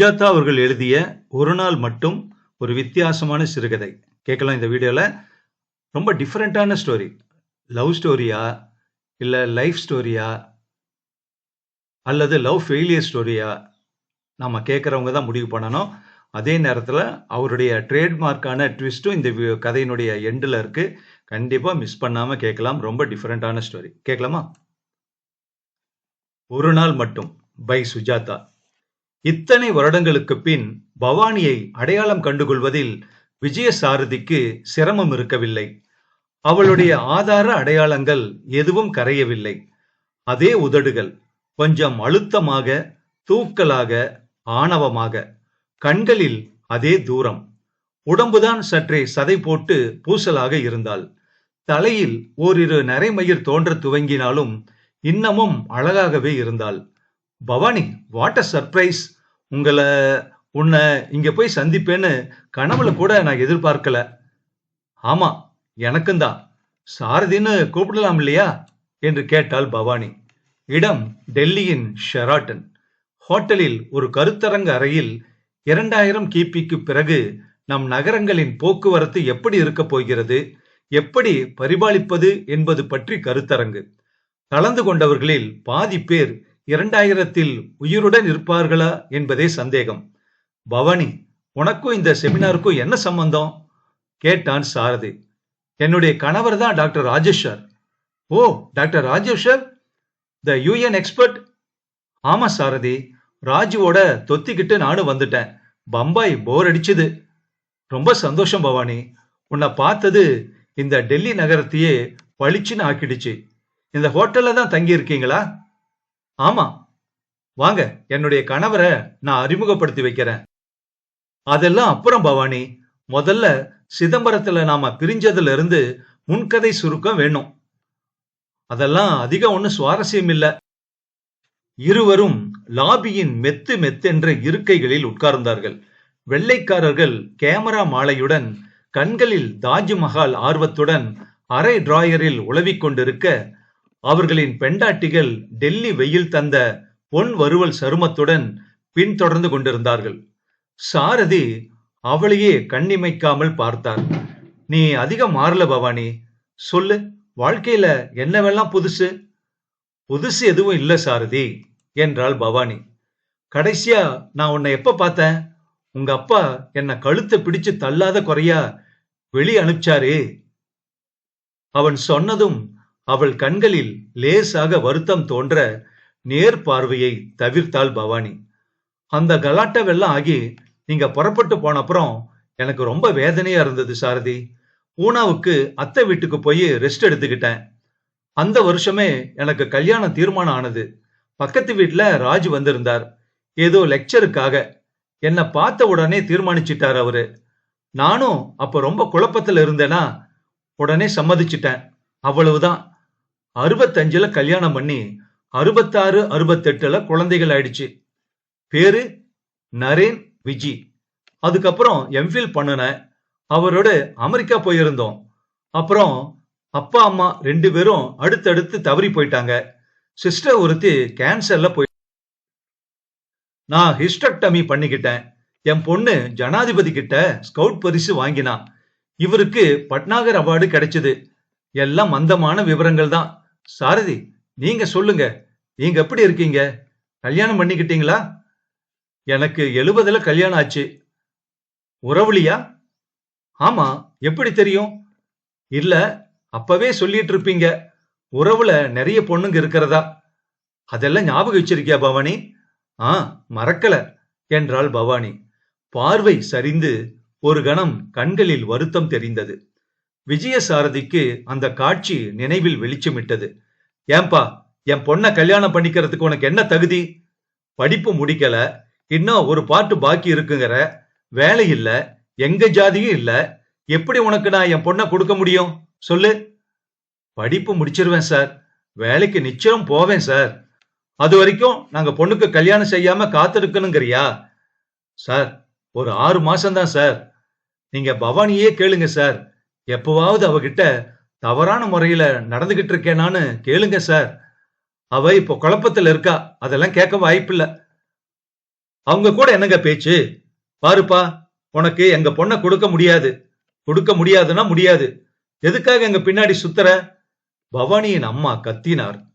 சுஜாதா அவர்கள் எழுதிய ஒரு நாள் மட்டும் ஒரு வித்தியாசமான சிறுகதை. கேட்கலாம் இந்த வீடியோவில் ரொம்ப டிஃப்ரெண்ட்டான ஸ்டோரி லவ் ஸ்டோரியா இல்லை லைஃப் ஸ்டோரியா அல்லது லவ் ஃபெயிலியர் ஸ்டோரியா நம்ம கேட்குறவங்க தான் முடிவு பண்ணணும். அதே நேரத்தில் அவருடைய ட்ரேட்மார்க்கான ட்விஸ்ட்டும் இந்த வி- கதையினுடைய எண்டில் இருக்குது கண்டிப்பாக மிஸ் பண்ணாமல் கேட்கலாம். ரொம்ப டிஃப்ரெண்ட்டான ஸ்டோரி கேட்கலாமா? ஒரு நாள் மட்டும். பை சுஜாதா. இத்தனை வருடங்களுக்கு பின் பவானியை அடையாளம் கண்டுகொள்வதில் விஜயசாரதிக்கு சிரமம் இருக்கவில்லை. அவளுடைய ஆதார அடையாளங்கள் எதுவும் கரையவில்லை. அதே உதடுகள் கொஞ்சம் அழுத்தமாக தூக்கலாக ஆணவமாக கண்களில் அதே தூரம். உடம்புதான் சற்றே சதை போட்டு பூசலாக இருந்தாள். தலையில் ஓரிரு நரைமயிர் தோன்ற துவங்கினாலும் இன்னமும் அழகாகவே இருந்தாள். பவானி வாட் அ சர்ப்ரைஸ் உங்களை உன்னை இங்க போய் சந்திப்பேன்னு கனவுல கூட நான் எதிர்பார்க்கல. ஆமா எனக்கும் தான் சாரதின்னு கூப்பிடலாம் இல்லையா? என்று கேட்டாள் பவானி. இடம் டெல்லியின் ஷெராட்டன். ஹோட்டலில் ஒரு கருத்தரங்க அறையில் இரண்டாயிரம் கிபிக்கு பிறகு நம் நகரங்களின் போக்குவரத்து எப்படி இருக்கப் போகிறது? எப்படி பரிபாலிப்பது என்பது பற்றி கருத்தரங்கு. கலந்து கொண்டவர்களில் பாதி பேர் இரண்டாயிரத்தில் உயிருடன் இருப்பார்களா என்பதே சந்தேகம். பவானி உனக்கும் இந்த செமினாருக்கும் என்ன சம்பந்தம்? கேட்டான் சாரதி. என்னுடைய கணவர் தான் doctor Rajeshar O doctor Rajeshar the UN expert? ஆமா சாரதி ராஜுவோட தொத்திக்கிட்டு நானும் வந்துட்டேன். பம்பாய் போர் அடிச்சுது. ரொம்ப சந்தோஷம் பவானி. உன்னை பார்த்தது இந்த டெல்லி நகரத்தையே பளிச்சுன்னு ஆக்கிடுச்சு. இந்த ஹோட்டல்ல தான் தங்கி இருக்கீங்களா ஆமா. வாங்க என்னுடைய கணவரை நான் அறிமுகப்படுத்தி வைக்கிறேன். அதெல்லாம் அப்புறம் பவானி. முதல்ல சிதம்பரத்துல நாம பிரிஞ்சதுல இருந்து முன்கதை சுருக்கம் வேணும். அதெல்லாம் அதிகம் ஒன்றும் சுவாரஸ்யம் இல்ல. இருவரும் லாபியின் மெத்து மெத்தென்ற இருக்கைகளில் உட்கார்ந்தார்கள். வெள்ளைக்காரர்கள் கேமரா மாலையுடன் கண்களில் தாஜ்மஹால் ஆர்வத்துடன் அரை டிராயரில் உளவிக் கொண்டிருக்க அவர்களின் பெண்டாட்டிகள் டெல்லி வெயில் தந்த பொன் வறுவல் சருமத்துடன் பின்தொடர்ந்து கொண்டிருந்தார்கள். சாரதி அவளையே கண்ணிமைக்காமல் பார்த்தார் நீ அதிகம் மாறல பவானி. சொல்லு வாழ்க்கையில என்னவெல்லாம் புதுசு? புதுசு எதுவும் இல்ல சாரதி என்றாள் பவானி. கடைசியா நான் உன்னை எப்ப பார்த்தேன்? உங்க அப்பா என்னை கழுத்தை பிடிச்சு தள்ளாத குறையா வெளி அனுப்பிச்சாரு. அவன் சொன்னதும் அவள் கண்களில் லேசாக வருத்தம் தோன்ற நேர் பார்வையை தவிர்த்தாள் பவானி. அந்த கலாட்டவெல்லாம் ஆகி நீங்க புறப்பட்டு போன அப்புறம் எனக்கு ரொம்ப வேதனையா இருந்தது சாரதி. பூனாவுக்கு அத்தை வீட்டுக்கு போய் ரெஸ்ட் எடுத்துக்கிட்டேன். அந்த வருஷமே எனக்கு கல்யாணம் தீர்மானம் ஆனது. பக்கத்து வீட்டுல ராஜ் வந்திருந்தார். ஏதோ லெக்சருக்காக என்னை பார்த்த உடனே தீர்மானிச்சிட்டார் அவரு. நானும் அப்ப ரொம்ப குழப்பத்துல இருந்தேனா உடனே சம்மதிச்சிட்டேன். அவ்வளவுதான். அறுபத்தஞ்சுல கல்யாணம் பண்ணி அறுபத்தாறு அறுபத்தெட்டுல குழந்தைகள் ஆயிடுச்சு. பேரு நரேன் விஜி. அதுக்கப்புறம் எம்ஃபில் பண்ணுன அவரோட அமெரிக்கா போயிருந்தோம். அப்புறம் அப்பா அம்மா ரெண்டு பேரும் அடுத்தடுத்து தவறி போயிட்டாங்க. சிஸ்டர் ஒருத்தி கேன்சர்ல போய் நான் ஹிஸ்டக்டமி பண்ணிக்கிட்டேன். என் பொண்ணு ஜனாதிபதி கிட்ட ஸ்கவுட் பரிசு வாங்கினான் இவருக்கு பட்னாகர் அவார்டு கிடைச்சது. எல்லாம் மந்தமான விவரங்கள் தான். சாரதி நீங்க சொல்லுங்க. நீங்க எப்படி இருக்கீங்க? கல்யாணம் பண்ணிக்கிட்டீங்களா? எனக்கு எழுபதுல கல்யாணம் ஆச்சு. உறவுலியா? ஆமா எப்படி தெரியும்? இல்ல அப்பவே சொல்லிட்டு இருப்பீங்க. உறவுல நிறைய பொண்ணுங்க இருக்கிறதா? அதெல்லாம் ஞாபகம் வச்சிருக்கியா பவானி? ஆ மறக்கல என்றாள் பவானி. பார்வை சரிந்து ஒரு கணம் கண்களில் வருத்தம் தெரிந்தது. விஜயசாரதிக்கு அந்த காட்சி நினைவில் வெளிச்சமிட்டது. ஏன்பா என் பொண்ணை கல்யாணம் பண்ணிக்கிறதுக்கு உனக்கு என்ன தகுதி? படிப்பு முடிக்கல இன்னும் ஒரு பாட்டு பாக்கி இருக்குங்கிற வேலை இல்ல எங்க ஜாதியும் இல்ல எப்படி உனக்கு நான் என் பொண்ணை கொடுக்க முடியும்? சொல்லு. படிப்பு முடிச்சிருவேன் சார். வேலைக்கு நிச்சயம் போவேன் சார். அது வரைக்கும் நாங்க பொண்ணுக்கு கல்யாணம் செய்யாம காத்திருக்கணுங்கிறியா? சார் ஒரு ஆறு மாசம்தான் சார். நீங்க பவானியே கேளுங்க சார். எப்பவாவது அவகிட்ட தவறான முறையில நடந்துகிட்டு இருக்கேனான்னு கேளுங்க சார். அவ இப்போ குழப்பத்துல இருக்கா? அதெல்லாம் கேட்க வாய்ப்பில்ல. அவங்க கூட என்னங்க பேச்சு? பாருப்பா உனக்கு எங்க பொண்ணை கொடுக்க முடியாது. கொடுக்க முடியாதுன்னா முடியாது. எதுக்காக எங்க பின்னாடி சுத்துற? பவானியின் அம்மா கத்தினார்.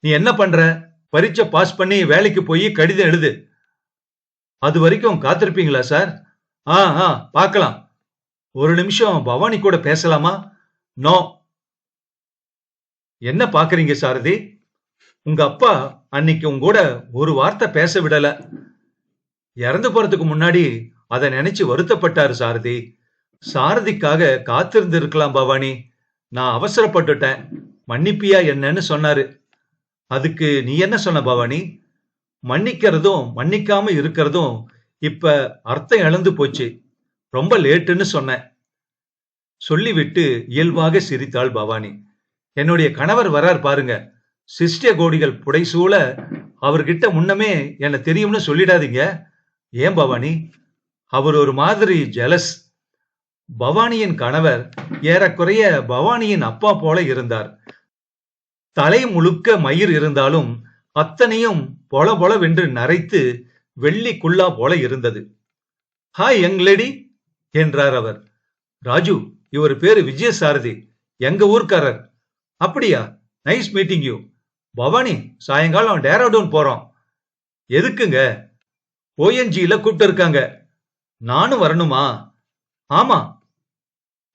நீ என்ன பண்ற? பரீட்சை பாஸ் பண்ணி வேலைக்கு போய் கடிதம் எழுது. அது வரைக்கும் காத்திருப்பீங்களா சார்? ஆ ஆ பார்க்கலாம். ஒரு நிமிஷம் பவானி கூட பேசலாமா? நோ. என்ன பாக்குறீங்க சாரதி? உங்க அப்பா அன்னைக்கு உங்க கூட ஒரு வார்த்தை பேச விடல. இறந்து போறதுக்கு முன்னாடி அதை நினைச்சு வருத்தப்பட்டாரு சாரதி. சாரதிக்காக காத்திருந்து இருக்கலாம் பவானி. நான் அவசரப்பட்டுட்டேன். மன்னிப்பியா என்னன்னு சொன்னாரு. அதுக்கு நீ என்ன சொன்ன பவானி? மன்னிக்கிறதும் மன்னிக்காம இருக்கிறதும் இப்ப அர்த்தம் இழந்து போச்சு. ரொம்ப லேட்டுன்னு சொன்னேன். சொல்லிவிட்டு இயல்பாக சிரித்தாள் பவானி. என்னுடைய கணவர் வரார் பாருங்க. சிஷ்ட கோடிகள் புடைசூழ அவர்கிட்ட முன்னமே என்ன தெரியும்னு சொல்லிடாதீங்க. ஏன் பவானி? அவர் ஒரு மாதிரி ஜெலஸ் பவானியின் கணவர் ஏறக்குறைய பவானியின் அப்பா போல இருந்தார். தலை முழுக்க மயிர் இருந்தாலும் அத்தனையும் பொல பொலவென்று நரைத்து வெள்ளி குல்லா போல இருந்தது. ஹாய் யங் லேடி என்றார் அவர். ராஜு இவர் பேரு விஜயசாரதி. எங்க ஊர்க்காரர். அப்படியா? Nice meeting you. பவானி சாயங்காலம் டேராடூன் போறோம் எதுக்குங்க? ஓஎன்ஜியில கூப்பிட்டு இருக்காங்க. நானும் வரணுமா? ஆமா.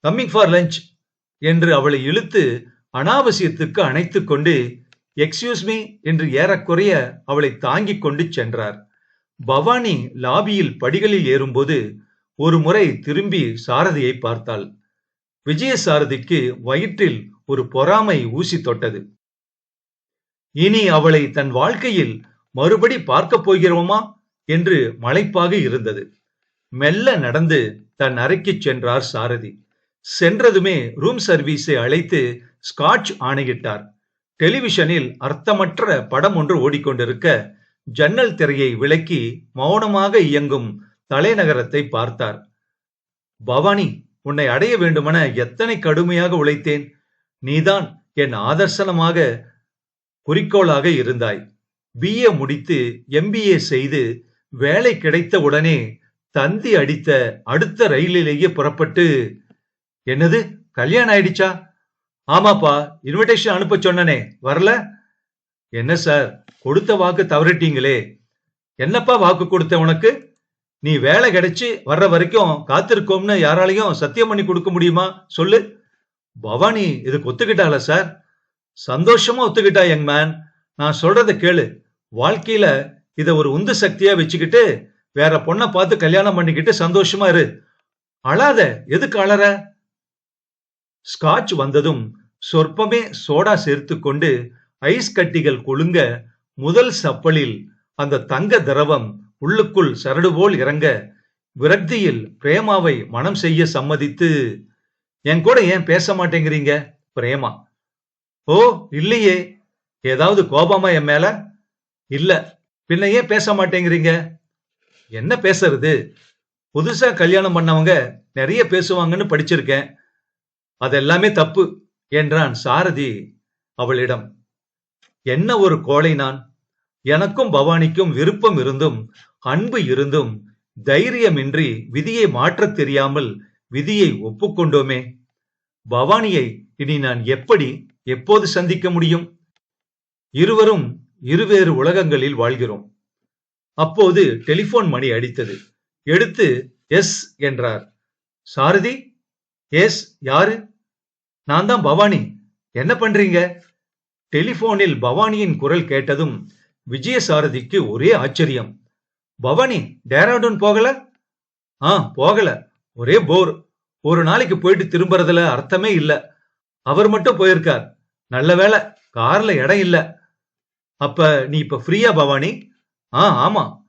கம்மிங் ஃபார் லஞ்ச் என்று அவளை இழுத்து அனாவசியத்துக்கு அணைத்து கொண்டு எக்ஸ்கியூஸ் மீ என்று ஏறக்குறைய அவளை தாங்கிக் கொண்டு சென்றார். பவானி லாபியில் படிகளில் ஏறும்போது ஒரு முறை திரும்பி சாரதியை பார்த்தாள். விஜய சாரதிக்கு வயிற்றில் ஒரு பொறாமை ஊசி தொட்டது. இனி அவளை தன் வாழ்க்கையில் மறுபடி பார்க்கப் போகிறோமா? என்று மலைப்பாக இருந்தது. மெல்ல நடந்து தன் அறைக்கு சென்றார் சாரதி. சென்றதுமே ரூம் சர்வீஸை அழைத்து ஸ்காட்ச் ஆணையிட்டார். டெலிவிஷனில் அர்த்தமற்ற படம் ஒன்று ஓடிக்கொண்டிருக்க ஜன்னல் திரையை விலக்கி மௌனமாக இயங்கும் தலைநகரத்தை பார்த்தார். பவானி உன்னை அடைய வேண்டுமென எத்தனை கடுமையாக உழைத்தேன். நீதான் என் ஆதர்சனமாக குறிக்கோளாக இருந்தாய். பிஏ முடித்து எம்பிஏ செய்து வேலை கிடைத்த உடனே தந்தி அடித்த அடுத்த ரயிலிலேயே புறப்பட்டு என்னது? கல்யாணம் ஆயிடுச்சா? ஆமாப்பா இன்விடேஷன் அனுப்ப சொன்னனே. வரல? என்ன சார் கொடுத்த வாக்கு தவறிட்டீங்களே. என்னப்பா வாக்கு கொடுத்த உனக்கு? நீ வேலை கிடைச்சி வர்ற வரைக்கும் காத்திருக்கோம்னு யாராலையும் சத்தியம் பண்ணி கொடுக்க முடியுமா? சொல்லு. பவானி இதுக்கு ஒத்துக்கிட்டால சார் சந்தோஷமா ஒத்துக்கிட்டா யங் மேன் நான் சொல்றத கேளு. வாழ்க்கையில இத ஒரு உந்து சக்தியா வச்சுக்கிட்டு வேற பொண்ணை பார்த்து கல்யாணம் பண்ணிக்கிட்டு சந்தோஷமா இரு. அழாத. எதுக்கு அழற? ஸ்காட்ச் வந்ததும் சொற்பமே சோடா சேர்த்து கொண்டு ஐஸ் கட்டிகள் கொழுங்க முதல் சப்பலில் அந்த தங்க திரவம் உள்ளுக்குள் சரடு போல் இறங்க விரக்தியில் பிரேமாவை மனம் செய்ய சம்மதித்து என் கூட ஏன் பேச மாட்டேங்கிறீங்க? பிரேமா. ஓ இல்லையே. ஏதாவது கோபமா என் மேல? இல்ல. பின்ன ஏன் பேச மாட்டேங்கிறீங்க? என்ன பேசுறது? புதுசா கல்யாணம் பண்ணவங்க நிறைய பேசுவாங்கன்னு படிச்சிருக்கேன். அதெல்லாமே தப்பு என்றான் சாரதி அவளிடம். என்ன ஒரு கோழை நான்? எனக்கும் பவானிக்கும் விருப்பம் இருந்தும் அன்பு இருந்தும் தைரியமின்றி விதியை மாற்றத் தெரியாமல் விதியை ஒப்புக்கொண்டோமே. பவானியை இனி நான் எப்படி எப்போது சந்திக்க முடியும்? இருவரும் இருவேறு உலகங்களில் வாழ்கிறோம். அப்போது டெலிபோன் மணி அடித்தது. எடுத்து எஸ் என்றார். சாரதி எஸ் யாரு? நான் தான் பவானி. என்ன பண்றீங்க? டெலிபோனில் பவானியின் குரல் கேட்டதும் விஜயசாரதிக்கு ஒரே ஆச்சரியம். பவானி டேராடூன் போகல? ஆ போகல. ஒரே போர். ஒரு நாளைக்கு போயிட்டு திரும்புறதுல அர்த்தமே இல்ல. அவர் மட்டும் போயிருக்கார். நல்ல வேளை கார்ல இடம் இல்ல. அப்ப நீ இப்ப ஃப்ரீயா பவானி? ஆ ஆமா.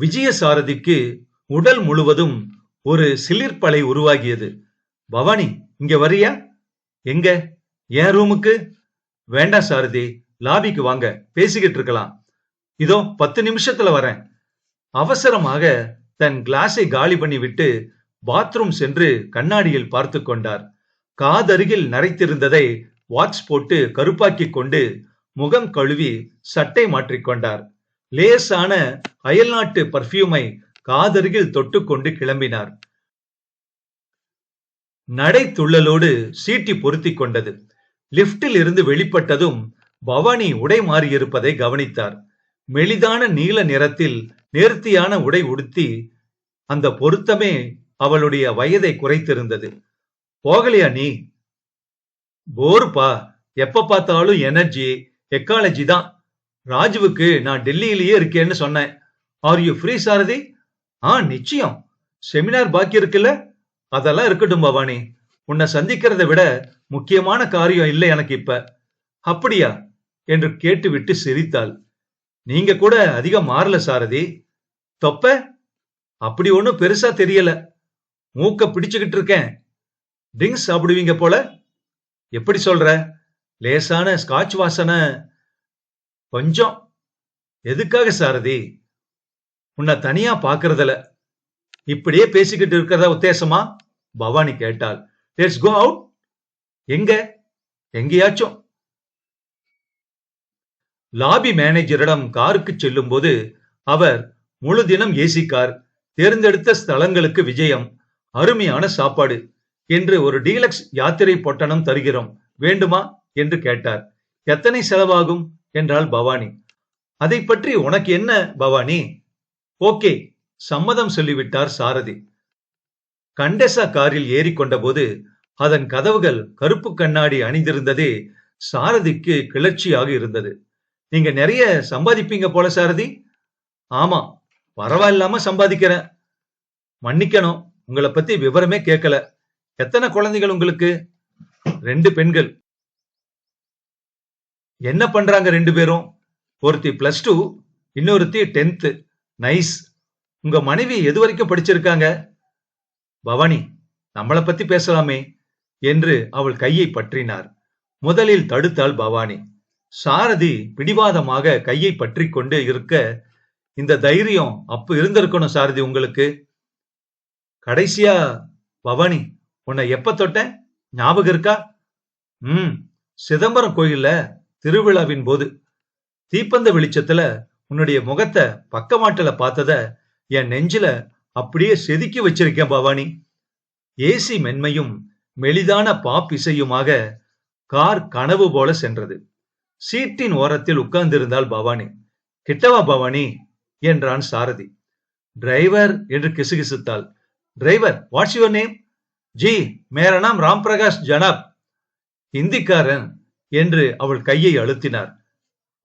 விஜயசாரதிக்கு உடல் முழுவதும் ஒரு சிலிர்ப்பலை உருவாகியது. பவானி இங்க வரியா? எங்க? என் ரூமுக்கு? வேண்டாம் சாரதி. லாபிக்கு வாங்க பேசிக்கிட்டு இருக்கலாம் இதோ பத்து நிமிஷத்துல வரேன். அவசரமாக தன் கிளாஸை காலி பண்ணி விட்டு பாத்ரூம் சென்று கண்ணாடியில் பார்த்து கொண்டார். காதருகில் நரைத்திருந்ததை வாட்ச் போட்டு கருப்பாக்கிக் கொண்டு முகம் கழுவி சட்டை மாற்றிக்கொண்டார் லேசான அயல்நாட்டு பர்ஃபியூமை காதருகில் தொட்டுக்கொண்டு கிளம்பினார். நடை துள்ளலோடு சீட்டி பொருத்தி கொண்டது. லிப்டில் இருந்து வெளிப்பட்டதும் பவானி உடை மாறியிருப்பதை கவனித்தார். மெலிதான நீல நிறத்தில் நேர்த்தியான உடை உடுத்தி அந்த பொருத்தமே அவளுடைய வயதை குறைத்திருந்தது. போகலையா நீ? போருப்பா. எப்ப பார்த்தாலும் எனர்ஜி எக்காலஜி தான். ராஜுவுக்கு நான் டெல்லியிலேயே இருக்கேன்னு சொன்னேன். Are you free Sarathi? ஆ நிச்சயம். செமினார் பாக்கி இருக்குல்ல? அதெல்லாம் இருக்கட்டும் பவானி. உன்னை சந்திக்கிறத விட முக்கியமான காரியம் இல்லை எனக்கு இப்ப. அப்படியா? என்று கேட்டுவிட்டு சிரித்தாள். நீங்க கூட அதிகம் மாறல சாரதி. தொப்ப? அப்படி ஒண்ணும் பெருசா தெரியல. மூக்க பிடிச்சுக்கிட்டு இருக்கேன். ட்ரிங்க்ஸ் சாப்பிடுவீங்க போல. எப்படி சொல்ற? லேசான ஸ்காட்ச் வாசனை. கொஞ்சம். எதுக்காக சாரதி? உன்னை தனியா பாக்குறதுல இப்படியே பேசிக்கிட்டு இருக்கிறதா உத்தேசமா? பவானி கேட்டாள். லெட்ஸ் கோ அவுட் எங்க? எங்கேயாச்சும். லாபி மேனேஜரிடம் காருக்கு செல்லும் போது அவர் முழு தினம் ஏசி கார் தேர்ந்தெடுத்த ஸ்தலங்களுக்கு விஜயம் அருமையான சாப்பாடு என்று ஒரு டீலக்ஸ் யாத்திரை பொட்டணம் தருகிறோம் வேண்டுமா? என்று கேட்டார். எத்தனை செலவாகும்? என்றாள் பவானி. அதை பற்றி உனக்கு என்ன பவானி? ஓகே சம்மதம் சொல்லிவிட்டார் சாரதி. கண்டெசா காரில் ஏறிக்கொண்டபோது அதன் கதவுகள் கருப்பு கண்ணாடி அணிந்திருந்ததே சாரதிக்கு கிளர்ச்சியாக இருந்தது. நீங்க நிறைய சம்பாதிப்பீங்க போல சாரதி. ஆமா பரவாயில்லாம சம்பாதிக்கிறேன். மன்னிக்கணும் உங்களை பத்தி விவரமே கேட்கல. எத்தனை குழந்தைகள் உங்களுக்கு? ரெண்டு பெண்கள். என்ன பண்றாங்க ரெண்டு பேரும்? ஒருத்தி பிளஸ் டூ இன்னொருத்தி டென்த் நைஸ் உங்க மனைவி எது வரைக்கும் படிச்சிருக்காங்க? பவானி நம்மளை பத்தி பேசலாமே என்று அவள் கையை பற்றினார். முதலில் தடுத்தாள் பவானி. சாரதி பிடிவாதமாக கையை பற்றி கொண்டு இருக்க இந்த தைரியம் அப்ப இருந்திருக்கணும் சாரதி உங்களுக்கு? கடைசியா பவானி உன்னை எப்ப தொட்டேன் ஞாபகம் இருக்கா? ம் சிதம்பரம் கோயில்ல திருவிழாவின் போது. தீப்பந்த வெளிச்சத்துல உன்னுடைய முகத்தை பக்கமாட்டுல பார்த்தத என் நெஞ்சில அப்படியே செதுக்கி வச்சிருக்கேன் பவானி. ஏசி மென்மையும் மெலிதான பாப் இசையுமாக கார் கனவு போல சென்றது. சீட்டின் ஓரத்தில் உட்கார்ந்திருந்தாள் பவானி. கிட்டவா பவானி? என்றான் சாரதி. டிரைவர் என்று கிசுகிசுத்தாள். Driver what's your name ji மேரா நாம் ராம் பிரகாஷ் ஜனாப். ஹிந்திக்காரன் என்று அவள் கையை அழுத்தினார்.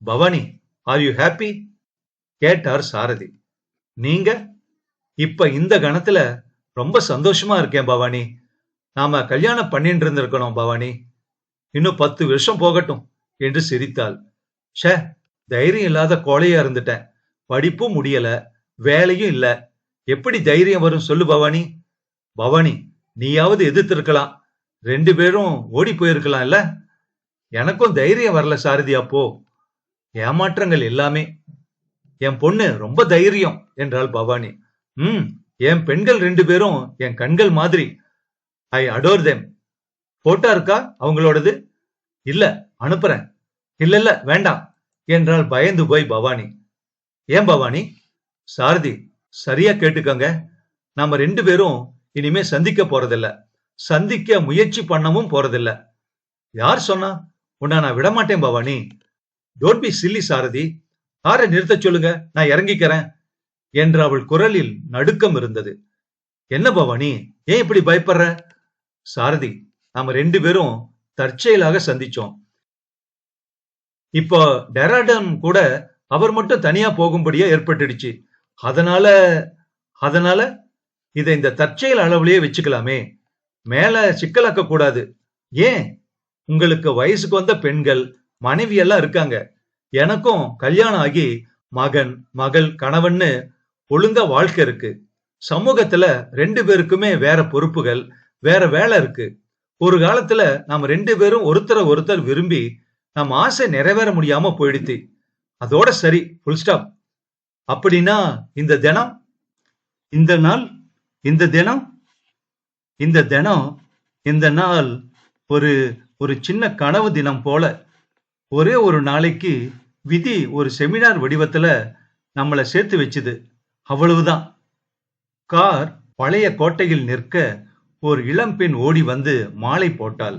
பவானி ஆர் யூ ஹாப்பி கேட்டார் சாரதி. நீங்க? இப்ப இந்த கணத்துல ரொம்ப சந்தோஷமா இருக்கேன் பவானி. நாம கல்யாணம் பண்ணிட்டு இருந்திருக்கணும் பவானி. இன்னும் பத்து வருஷம் போகட்டும். என்று சிரித்தாள். ஷே தைரியம் இல்லாத கோழையா இருந்துட்டேன். படிப்பும் முடியல வேலையும் இல்ல. எப்படி தைரியம் வரும் சொல்லு பவானி. பவானி நீயாவது எதிர்த்திருக்கலாம். ரெண்டு பேரும் ஓடி போயிருக்கலாம் இல்ல எனக்கும் தைரியம் வரல சாரதி அப்போ. ஏமாற்றங்கள் எல்லாமே. என் பொண்ணு ரொம்ப தைரியம் என்றாள் பவானி. ம் என் பெண்கள் ரெண்டு பேரும் என் கண்கள் மாதிரி. I adore them. போட்டா இருக்கா அவங்களோடது? இல்ல அனுப்புறேன். இல்ல இல்ல வேண்டாம் என்றால் பயந்து போய் பவானி. ஏன் பவானி? சாரதி சரியா கேட்டுக்கோங்க. நாம ரெண்டு பேரும் இனிமே சந்திக்க போறதில்ல. சந்திக்க முயற்சி பண்ணவும் போறதில்ல. யார் சொன்னா? உன்னை நான் விடமாட்டேன் Bhavani. Don't be silly Sarathi. காரை நிறுத்த சொல்லுங்க நான் இறங்கிக்கிறேன் என்று அவள் குரலில் நடுக்கம் இருந்தது. என்ன பவானி? ஏன் இப்படி பயப்படுற? சாரதி நாம ரெண்டு பேரும் தற்செயலாக சந்திச்சோம். இப்போ டெராடன் கூட அவர் மட்டும் தனியா போகும்படியா ஏற்பட்டுடுச்சு. அதனால அதனால இதை இந்த தற்செயல் அளவுலயே வச்சுக்கலாமே. மேல சிக்கலாக்க கூடாது. ஏன்? உங்களுக்கு வயசுக்கு வந்த பெண்கள் மனைவி எல்லாம் இருக்காங்க. எனக்கும் கல்யாணம் ஆகி மகன் மகள் கணவன்னு ஒழுங்கா வாழ்க்கை இருக்கு. சமூகத்துல ரெண்டு பேருக்குமே வேற பொறுப்புகள் வேற வேலை இருக்கு. ஒரு காலத்துல நாம ரெண்டு பேரும் ஒருத்தரை ஒருத்தர் விரும்பி நம்ம ஆசை நிறைவேற முடியாம போயிடுச்சு. அதோட சரி ஃபுல் ஸ்டாப் அப்படின்னா இந்த தினம் இந்த நாள் இந்த தினம் இந்த தினம் இந்த நாள் ஒரு ஒரு சின்ன கனவு தினம் போல. ஒரே ஒரு நாளைக்கு விதி ஒரு செமினார் வடிவத்துல நம்மளை சேர்த்து வச்சுது. அவ்வளவுதான். கார் பழைய கோட்டையில் நிற்க ஒரு இளம்பெண் ஓடி வந்து மாலை போட்டாள்.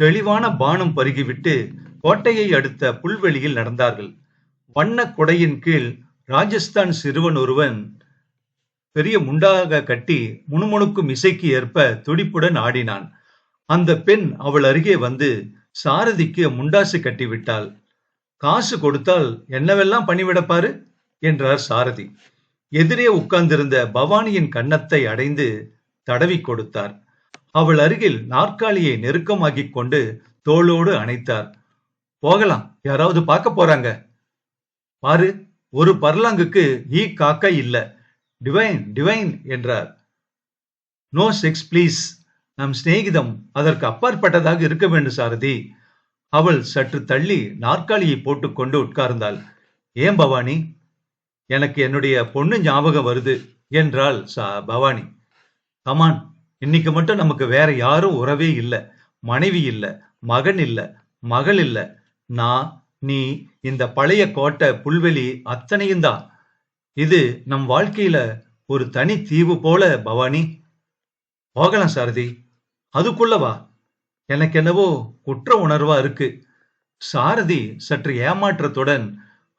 தெளிவான பானம் பருகிவிட்டு கோட்டையை அடுத்த புல்வெளியில் நடந்தார்கள். வண்ண கொடையின் கீழ் ராஜஸ்தான் சிறுவன் ஒருவன் பெரிய முண்டாக கட்டி முணுமுணுக்கும் இசைக்கு ஏற்ப துடிப்புடன் ஆடினான். அந்த பெண் அவள் அருகே வந்து சாரதிக்கு முண்டாசு கட்டிவிட்டாள். காசு கொடுத்தால் என்னவெல்லாம் பண்ணிவிடப்பாரு என்றார் சாரதி. எதிரே உட்கார்ந்திருந்த பவானியின் கன்னத்தை அடைந்து தடவி கொடுத்தார். அவள் அருகில் நாற்காலியை நெருக்கமாக்கிக் கொண்டு தோளோடு அணைத்தார். போகலாம் யாராவது பார்க்க போறாங்க. பாரு ஒரு பர்லாங்குக்கு ஈ காக்க இல்ல. டிவைன் டிவைன் என்றார். No sex please. நம் சிநேகிதம் அதற்கு அப்பாற்பட்டதாக இருக்க வேண்டும் சாரதி. அவள் சற்று தள்ளி நாற்காலியை போட்டுக்கொண்டு உட்கார்ந்தாள். ஏன் பவானி? எனக்கு என்னுடைய பொண்ணு ஞாபகம் வருது என்றாள் சா பவானி. கமான் இன்னைக்கு மட்டும் நமக்கு வேற யாரும் உறவே இல்லை மனைவி இல்ல மகன் இல்ல மகள் இல்ல. நான் நீ இந்த பழைய கோட்டை புல்வெளி அத்தனையும் தான். இது நம் வாழ்க்கையில ஒரு தனி தீவு போல பவானி. போகலாம் சாரதி. அதுக்குள்ளவா எனக்கு என்னவோ குற்ற உணர்வா இருக்கு. சாரதி சற்று ஏமாற்றத்துடன்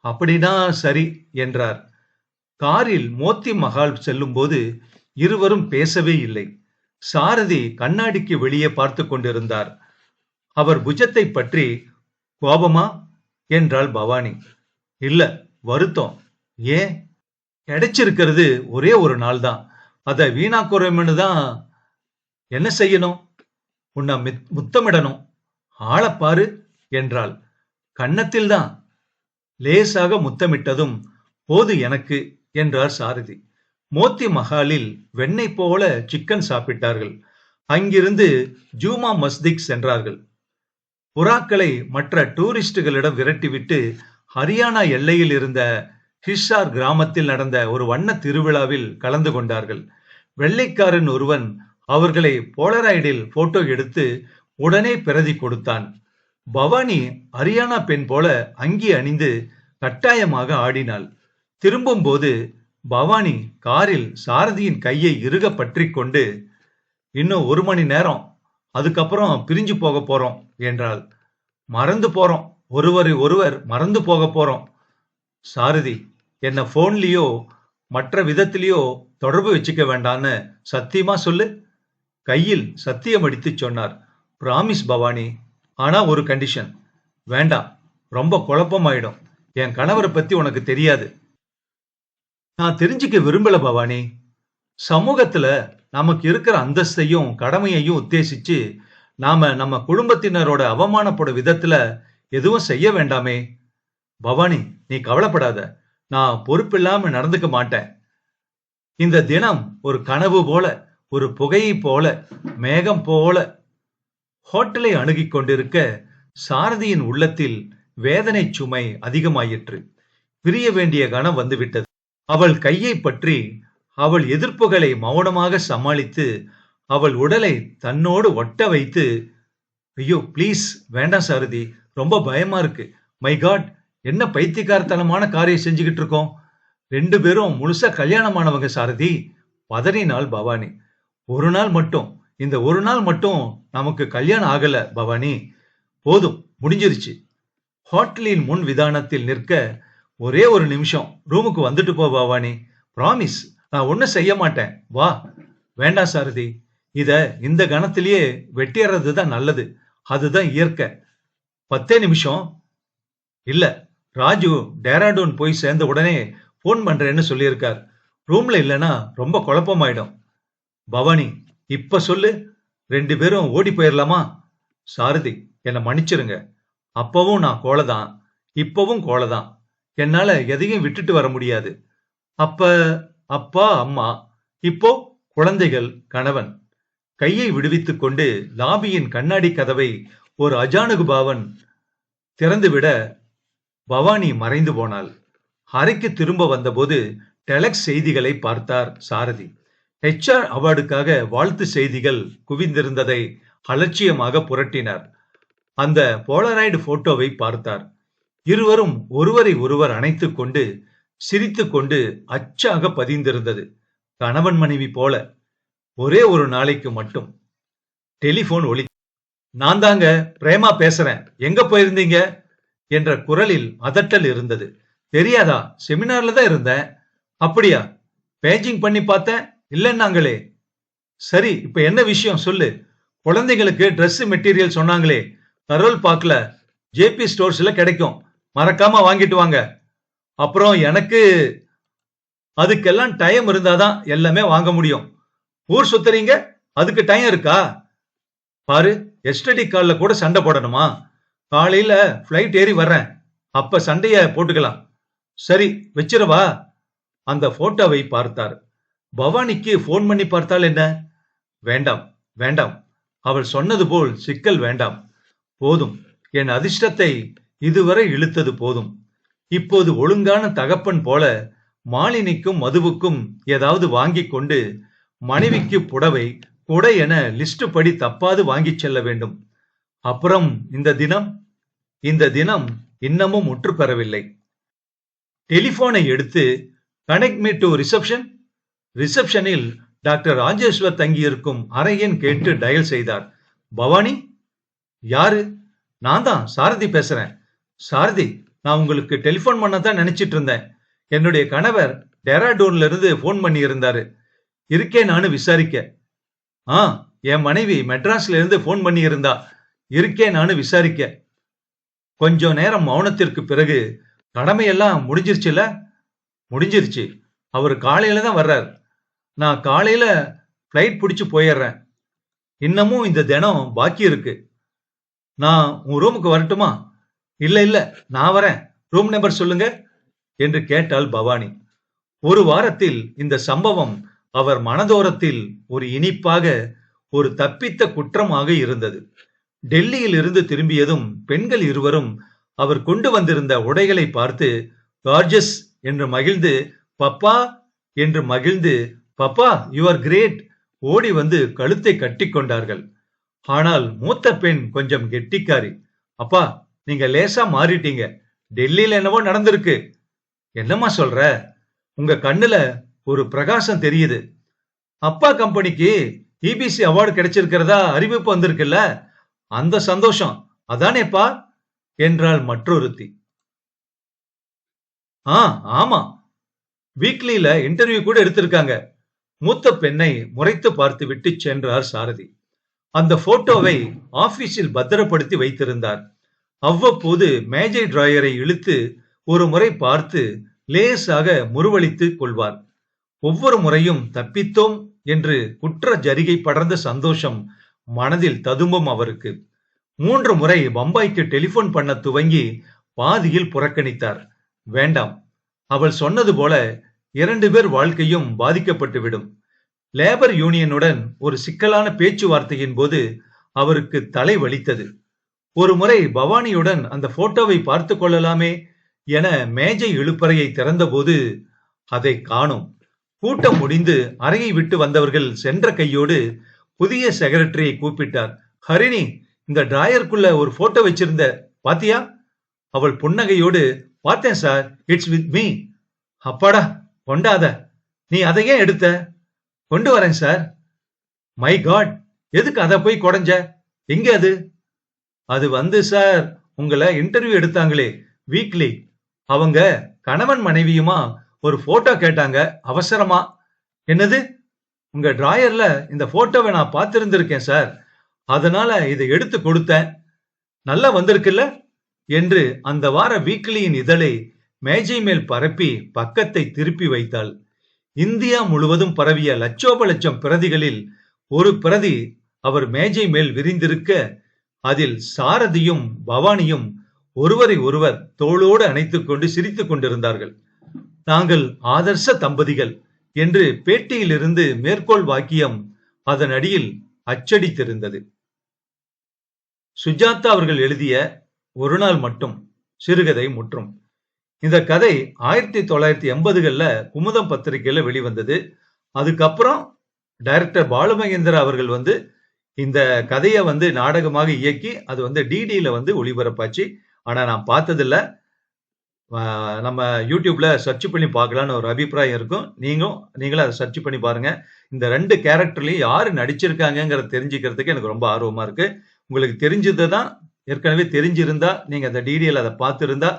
அப்படின்னா சரி என்றார். காரில் மோத்தி மகால் செல்லும்போது இருவரும் பேசவே இல்லை. சாரதி கண்ணாடிக்கு வெளியே பார்த்து கொண்டிருந்தார். அவர் புஜத்தை பற்றி கோபமா? என்றாள் பவானி. இல்ல வருத்தம். ஏன்? கிடைச்சிருக்கிறது ஒரே ஒரு நாள் தான் அதை வீணாக்குறோம்னு தான். என்ன செய்யணும்? உன்னை முத்தமிடணும். ஆளப்பாரு என்றாள். கன்னத்தில் தான். லேசாக முத்தமிட்டதும் போது எனக்கு என்றார் சாரதி. மோத்தி மஹாலில் வெண்ணெய் போல சிக்கன் சாப்பிட்டார்கள். அங்கிருந்து ஜூமா மஸ்திக் சென்றார்கள். புறாக்களை மற்ற டூரிஸ்டுகளிடம் விரட்டிவிட்டு ஹரியானா எல்லையில் இருந்த ஹிஷார் கிராமத்தில் நடந்த ஒரு வண்ண திருவிழாவில் கலந்து கொண்டார்கள். வெள்ளைக்காரன் ஒருவன் அவர்களை போலராய்டில் போட்டோ எடுத்து உடனே பிரதி கொடுத்தான். பவானி ஹரியானா பெண் போல அங்கி அணிந்து கட்டாயமாக ஆடினாள். திரும்பும் போது பவானி காரில் சாரதியின் கையை இறுக பற்றி கொண்டு இன்னும் ஒரு மணி நேரம் அதுக்கப்புறம் பிரிஞ்சு போக போறோம் என்றாள். மறந்து போறோம். ஒருவரை ஒருவர் மறந்து போக போறோம். சாரதி என்ன போன்லயோ மற்ற விதத்திலேயோ தொடர்பு வச்சுக்க வேண்டான்னு சத்தியமா சொல்லு கையில் சத்தியம் அடித்து சொன்னார். பிராமிஸ் பவானி. ஆனா ஒரு கண்டிஷன் வேண்டாம். ரொம்ப குழப்பமாயிடும். என் கணவரை பத்தி உனக்கு தெரியாது. நான் தெரிஞ்சுக்க விரும்பல பவானி. சமூகத்துல நமக்கு இருக்கிற அந்தஸ்தையும் கடமையையும் உத்தேசிச்சு நாம நம்ம குடும்பத்தினரோட அவமானப்படும் விதத்துல எதுவும் செய்ய வேண்டாமே. பவானி நீ கவலைப்படாத. நான் பொறுப்பில்லாம நடந்துக்க மாட்டேன். இந்த தினம் ஒரு கனவு போல ஒரு புகையை போல மேகம் போல ஹோட்டலை அணுகி கொண்டிருக்க சாரதியின் உள்ளத்தில் வேதனை சுமை அதிகமாயிற்று. பிரிய வேண்டிய கணம் வந்துவிட்டது. அவள் கையை பற்றி அவள் எதிர்ப்புகளை மௌனமாக சமாளித்து அவள் உடலை தன்னோடு ஒட்ட வைத்து ஐயோ ப்ளீஸ் வேண்டாம் சாரதி ரொம்ப பயமா இருக்கு. மை காட் என்ன பைத்தியக்காரத்தனமான காரியம் செஞ்சுக்கிட்டு இருக்கோம்? ரெண்டு பேரும் முழுசா கல்யாணமானவங்க சாரதி. பதறினாள் பவானி. ஒரு நாள் மட்டும் இந்த ஒரு நாள் மட்டும் நமக்கு கல்யாணம் ஆகல பவானி. போதும் முடிஞ்சிருச்சு. ஹோட்டலின் முன் விதானத்தில் நிற்க ஒரே ஒரு நிமிஷம். ரூமுக்கு வந்துட்டு போ பவானி. ப்ராமிஸ் நான் ஒன்றும் செய்ய மாட்டேன். வா. வேண்டாம் சாரதி. இத இந்த கணத்திலேயே வெட்டியறது தான் நல்லது. அதுதான் இயற்கை. பத்தே நிமிஷம். இல்ல. ராஜு டேராடூன் போய் சேர்ந்த உடனே ஃபோன் பண்றேன்னு சொல்லியிருக்கார். ரூம்ல இல்லைன்னா ரொம்ப குழப்பமாயிடும். பவானி இப்ப சொல்லு. ரெண்டு பேரும் ஓடி போயிடலாமா சாரதி என்னை மன்னிச்சிருங்க. அப்பவும் நான் கோலதான் இப்பவும் கோலதான் என்னால எதையும் விட்டுட்டு வர முடியாது. அப்ப அப்பா அம்மா இப்போ குழந்தைகள் கணவன் கையை விடுவித்துக் கொண்டு லாபியின் கண்ணாடி கதவை ஒரு அஜானுகு பாவன் திறந்துவிட பவானி மறைந்து போனாள். அறைக்கு திரும்ப வந்தபோது டெலக்ஸ் செய்திகளை பார்த்தார் சாரதி. ஹெச்ஆர் அவார்டுக்காக வாழ்த்து செய்திகள் குவிந்திருந்ததை அலட்சியமாக புரட்டினார். அந்த போலராய்டு போட்டோவை பார்த்தார். இருவரும் ஒருவரை ஒருவர் அணைத்துக் கொண்டு சிரித்துக்கொண்டு அச்சாக பதிந்திருந்தது. கணவன் மனைவி போல ஒரே ஒரு நாளைக்கு மட்டும். டெலிபோன் ஒலி நான் தாங்க பிரேமா பேசுறேன். எங்க போயிருந்தீங்க? என்ற குரலில் அதட்டல் இருந்தது. தெரியாதா? செமினார்ல தான் இருந்தேன். அப்படியா? பேஜிங் பண்ணி பார்த்தேன். இல்லைன்னாங்களே. சரி இப்ப என்ன விஷயம் சொல்லு. குழந்தைங்களுக்கு ட்ரெஸ் மெட்டீரியல் சொன்னாங்களே. கரோல் பார்க்கல ஜேபி ஸ்டோர்ஸ்ல கிடைக்கும். மறக்காம வாங்கிட்டு வாங்க. அப்புறம் எனக்கு அதுக்கெல்லாம் டைம் இருந்தாதான் எல்லாமே வாங்க முடியும். ஊர் சுத்துறீங்க? அதுக்கு டைம் இருக்கா? பாரு எஸ்டடி கால்ல கூட சண்டை போடணுமா? காலையில ஃப்ளைட் ஏறி வர்றேன். அப்ப சண்டைய போட்டுக்கலாம். சரி வச்சிரவா? அந்த போட்டோவை பார்த்தார். பவானிக்கு ஃபோன் பண்ணி பார்த்தால் என்ன? வேண்டாம் வேண்டாம். அவள் சொன்னது போல் சிக்கல் வேண்டாம். போதும். என் அதிர்ஷ்டத்தை இதுவரை இழுத்தது போதும். இப்போது ஒழுங்கான தகப்பன் போல மாலினிக்கும் மதுவுக்கும் ஏதாவது வாங்கிக் கொண்டு மனைவிக்கு புடவை குடை என லிஸ்ட் படி தப்பாது வாங்கிச் செல்ல வேண்டும். அப்புறம் இந்த தினம்? இந்த தினம் இன்னமும் முற்று பெறவில்லை. டெலிபோனை எடுத்து கனெக்ட் மீ டு ரிசப்ஷன் ரிசப்ஷனில் டாக்டர் ராஜேஸ்வர் தங்கியிருக்கும் அறையன் கேட்டு டயல் செய்தார். பவானி? யாரு? நான் தான் சாரதி பேசுறேன். சாரதி நான் உங்களுக்கு டெலிபோன் பண்ண தான் நினைச்சிட்டு இருந்தேன் என்னுடைய கணவர் டெராடூன்ல இருந்து ஃபோன் பண்ணி இருந்தாரு இருக்கே நானு விசாரிக்க. ஆ என் மனைவி மெட்ராஸ்ல இருந்து ஃபோன் பண்ணி இருந்தா இருக்கே நானு விசாரிக்க. கொஞ்சம் நேரம் மௌனத்திற்கு பிறகு கடமையெல்லாம் முடிஞ்சிருச்சுல? முடிஞ்சிருச்சு. அவர் காலையில தான் வர்றார். நான் காலையில ஃப்ளைட் பிடிச்சு போயிடுறேன் இன்னமும் இந்த தினம் பாக்கி இருக்கு நான் உன் ரூமுக்கு வரட்டுமா? இல்ல இல்ல நான் வரேன். ரூம் நம்பர் சொல்லுங்க என்று கேட்டாள் பவானி. ஒரு வாரத்தில் இந்த சம்பவம் அவர் மனதோரத்தில் ஒரு இனிப்பாக ஒரு தப்பித்த குற்றமாக இருந்தது. டெல்லியில் இருந்து திரும்பியதும் பெண்கள் இருவரும் அவர் கொண்டு வந்திருந்த உடைகளை பார்த்து கார்ஜஸ் என்று மகிழ்ந்து பப்பா என்று மகிழ்ந்து பப்பா யூ ஆர் கிரேட் ஓடி வந்து கழுத்தை கட்டி கொண்டார்கள். ஆனால் மூத்த பெண் கொஞ்சம் கெட்டிக்காரி. அப்பா நீங்க லேசா மாறிட்டீங்க. டெல்லியில என்னவோ நடந்திருக்கு. என்னம்மா சொல்ற? உங்க கண்ணுல ஒரு பிரகாசம் தெரியுது. அப்பா கம்பெனிக்கு இபிசி அவார்டு கிடைச்சிருக்கிறதா அறிவிப்பு வந்திருக்குல்ல? அந்த சந்தோஷம். அதானேப்பா? என்றாள் மற்றொருத்தி. ஆ ஆமா. வீக்லியில இன்டர்வியூ கூட எடுத்திருக்காங்க. மூத்த பெண்ணை முறைத்து பார்த்து விட்டு சென்றார் சாரதி. அந்த போட்டோவை ஆபீஸில் பத்திரப்படுத்தி வைத்திருந்தார். அவ்வப்போது மேஜை டிராயரை இழுத்து ஒரு முறை பார்த்து லேசாக முருவளித்துக் கொள்வார். ஒவ்வொரு முறையும் தப்பித்தோம் என்று குற்ற ஜரிகை படர்ந்த சந்தோஷம் மனதில் ததும்பும் அவருக்கு. மூன்று முறை பம்பாய்க்கு டெலிபோன் பண்ண துவங்கி பாதியில் புறக்கணித்தார். வேண்டாம் அவள் சொன்னது போல இரண்டு பேர் வாழ்க்கையும் பாதிக்கப்பட்டுவிடும். லேபர் யூனியனுடன் ஒரு சிக்கலான பேச்சுவார்த்தையின் போது அவருக்கு தலை வலித்தது. ஒரு முறை பவானியுடன் அந்த போட்டோவை பார்த்து கொள்ளலாமே என மேஜை இழுப்பறையை திறந்தபோது அதை காணும். கூட்டம் முடிந்து அறையை விட்டு வந்தவர்கள் சென்ற கையோடு புதிய செக்ரட்டரியை கூப்பிட்டார். ஹரிணி இந்த டிராயருக்குள்ள ஒரு போட்டோ வச்சிருந்த பாத்தியா? அவள் புன்னகையோடு பார்த்தேன் சார் இட்ஸ் வித் மீ அப்பாடா கொண்டாத. நீ அதை ஏன் எடுத்த? கொண்டு வரேன் சார். மை காட் எதுக்கு அதை போய் குறைஞ்ச எங்க அது? அது வந்து சார் உங்களை இன்டர்வியூ எடுத்தாங்களே வீக்லி அவங்க கணவன் மனைவியுமா ஒரு போட்டோ கேட்டாங்க அவசரமா. என்னது? உங்க டிராயர்ல இந்த போட்டோவை நான் பார்த்திருந்திருக்கேன் சார். அதனால இதை எடுத்து கொடுத்தேன். நல்லா வந்திருக்குல்ல? என்று அந்த வார வீக்லியின் இதழை மேஜை மேல் பரப்பி பக்கத்தை திருப்பி வைத்தாள். இந்தியா முழுவதும் பரவிய லட்சோப லட்சம் பிரதிகளில் ஒரு பிரதி அவர் மேஜை மேல் விரிந்திருக்க அதில் சாரதியும் பவானியும் ஒருவரை ஒருவர் தோளோடு அணைத்துக் கொண்டு சிரித்துக் கொண்டிருந்தார்கள். நாங்கள் ஆதர்ச தம்பதிகள் என்று பேட்டியிலிருந்து மேற்கோள் வாக்கியம் அதன் அடியில் அச்சடித்திருந்தது. சுஜாதா அவர்கள் எழுதிய ஒரு நாள் மட்டும் சிறுகதை முற்றும் இந்த கதை ஆயிரத்தி தொள்ளாயிரத்தி எண்பதுகள்ல குமுதம் பத்திரிகையில வெளிவந்தது. அதுக்கப்புறம் டைரக்டர் பாலுமகேந்திரா அவர்கள் வந்து இந்த கதையை வந்து நாடகமாக இயக்கி அது வந்து டிடியில வந்து ஒளிபரப்பாச்சு ஆனா நான் பார்த்ததில்ல நம்ம யூடியூப்ல சர்ச் பண்ணி பார்க்கலான்னு ஒரு அபிப்பிராயம் இருக்கும். நீங்களும் நீங்களும் அதை சர்ச் பண்ணி பாருங்க. இந்த ரெண்டு கேரக்டர்லையும் யாரு நடிச்சிருக்காங்கிறத தெரிஞ்சுக்கிறதுக்கு எனக்கு ரொம்ப ஆர்வமா இருக்கு. உங்களுக்கு தெரிஞ்சதை தான் ஏற்கனவே தெரிஞ்சிருந்தா, நீங்க அந்த டீடெயில் அதை பார்த்துருந்தா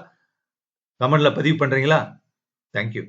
கமெண்ட்ல பதிவு பண்றீங்களா? Thank you.